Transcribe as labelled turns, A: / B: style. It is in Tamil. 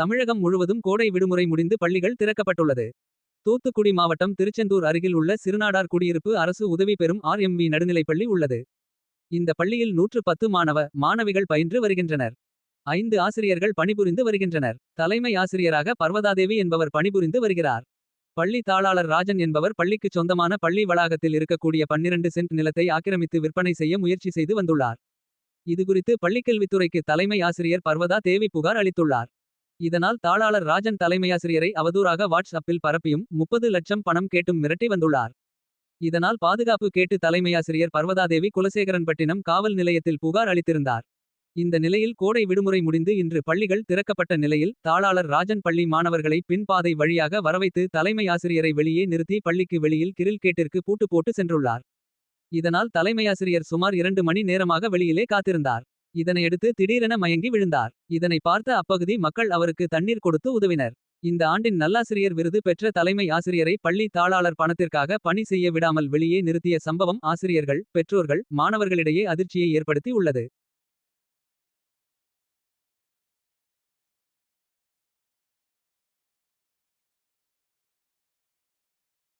A: தமிழகம் முழுவதும் கோடை விடுமுறை முடிந்து பள்ளிகள் திறக்கப்பட்டுள்ளது தூத்துக்குடி மாவட்டம் திருச்செந்தூர் அருகில் உள்ள சிறுநாடார் குடியிருப்பு அரசு உதவி பெறும் வி நடுநிலைப்பள்ளி உள்ளது இந்த பள்ளியில் நூற்று பத்து மாணவ மாணவிகள் பயின்று வருகின்றனர் ஐந்து ஆசிரியர்கள் பணிபுரிந்து வருகின்றனர் தலைமை ஆசிரியராக பர்வதாதேவி என்பவர் பணிபுரிந்து வருகிறார் பள்ளி தாளாளர் ராஜன் என்பவர் பள்ளிக்கு சொந்தமான பள்ளி வளாகத்தில் இருக்கக்கூடிய பன்னிரண்டு சென்ட் நிலத்தை ஆக்கிரமித்து விற்பனை செய்ய முயற்சி செய்து வந்துள்ளார் இதுகுறித்து பள்ளிக்கல்வித்துறைக்கு தலைமை ஆசிரியர் பர்வதா தேவி புகார் அளித்துள்ளார் இதனால் தாளாளர் ராஜன் தலைமையாசிரியரை அவதூறாக வாட்ஸ்அப்பில் பரப்பியும் முப்பது லட்சம் பணம் கேட்டும் மிரட்டி வந்துள்ளார் இதனால் பாதுகாப்பு கேட்டு தலைமையாசிரியர் பர்வதாதேவி குலசேகரன்பட்டினம் காவல் நிலையத்தில் புகார் அளித்திருந்தார் இந்த நிலையில் கோடை விடுமுறை முடிந்து இன்று பள்ளிகள் திறக்கப்பட்ட நிலையில் தாளாளர் ராஜன் பள்ளி மாணவர்களை பின்பாதை வழியாக வரவைத்து தலைமை ஆசிரியரை வெளியே நிறுத்தி பள்ளிக்கு வெளியில் கிரில் கேட்டிற்கு பூட்டு போட்டு சென்றுள்ளார் இதனால் தலைமையாசிரியர் சுமார் இரண்டு மணி நேரமாக வெளியிலே காத்திருந்தார் இதனையடுத்து திடீரென மயங்கி விழுந்தார் இதனை பார்த்த அப்பகுதி மக்கள் அவருக்கு தண்ணீர் கொடுத்து உதவினர் இந்த ஆண்டின் நல்லாசிரியர் விருது பெற்ற தலைமை ஆசிரியரை பள்ளி தாளாளர் பணத்திற்காக பணி செய்ய விடாமல் வெளியே நிறுத்திய சம்பவம் ஆசிரியர்கள் பெற்றோர்கள் மாணவர்களிடையே அதிர்ச்சியை ஏற்படுத்தி உள்ளது